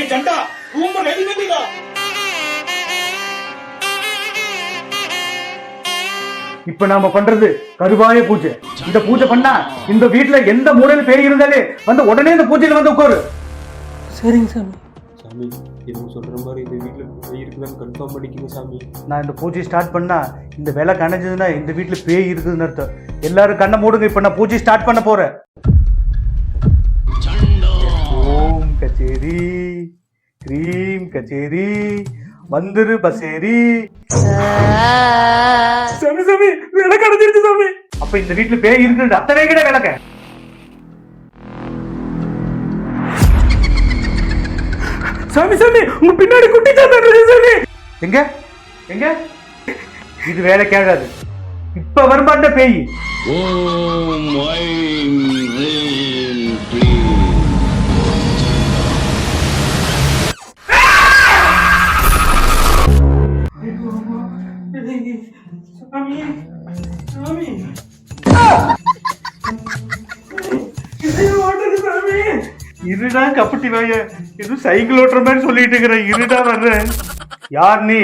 ஏய் Shanda room ready பண்ணிடா இப்ப நாம பண்றது கருவாய பூஜை. இந்த பூஜை பண்ணா இந்த வீட்ல எந்த மூலையில பேய் இருந்தாலே வந்து உடனே இந்த பூஜையில வந்து உட்காரு. சரிங்க சாமி. சாமி இவங்க சொல்ற மாதிரி இந்த வீட்டுல பேய் இருக்குதான்னு கன்ஃபார்ம் பண்ணிக்கங்க சாமி. நான் இந்த பூஜை ஸ்டார்ட் பண்ணா இந்த வேலை கணைஞ்சதுன்னா இந்த வீட்ல பேய் இருக்குதுன்னு அர்த்தம். எல்லாரும் கண்ணை மூடுங்க இப்ப நான் பூஜை ஸ்டார்ட் பண்ண போறேன். கிரீம் கச்சேரி வந்துரு பசேரி. சாமி சாமி விளக்கு அடைஞ்சிருச்சு சாமி. அப்ப இந்த வீட்டுல பேய் இருக்குது அத்தனை கிட்ட விளக்க. சாமி சாமி உங்க பின்னாடி குட்டி சாத்தா இருக்கு சாமி. எங்க? எங்க? இது வேலை கேட்காது இப்ப வருமாண்ட பேய். ஓம் இருடா கப்பட்டி வாய. எதுவும் சைக்கிள் ஓட்டுற மாதிரி சொல்லிட்டு இருக்கிற இருடா வர்றேன் யார் நீ?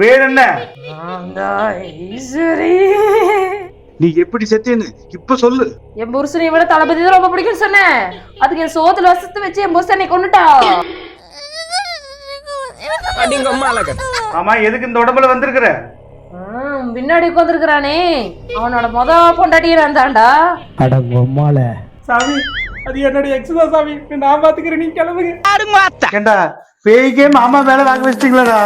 வேற என்ன? நீ எப்படி செத்தேன்னு இப்ப சொல்லு. என் புருஷனை விட தளபதி தான் ரொம்ப பிடிக்கும்னு சொன்னேன். அதுக்கு என் சோத்துல வசத்து வச்சு என் புருஷனை கொண்டுட்டா ஆமா எதுக்கு இந்த உடம்புல வந்திருக்கிற? பின்னாடி உட்காந்துருக்கிறானே அவனோட மொத பொண்டாட்டியே நான் தான்டா சாமி அது என்னுடைய எக்ஸ் தான் சாமி. நான் பாத்துக்கிறேன் நீ கிளம்புங்க. ஏண்டா பேய்க்கே மாமா மேல வாங்க வச்சிட்டீங்களாடா?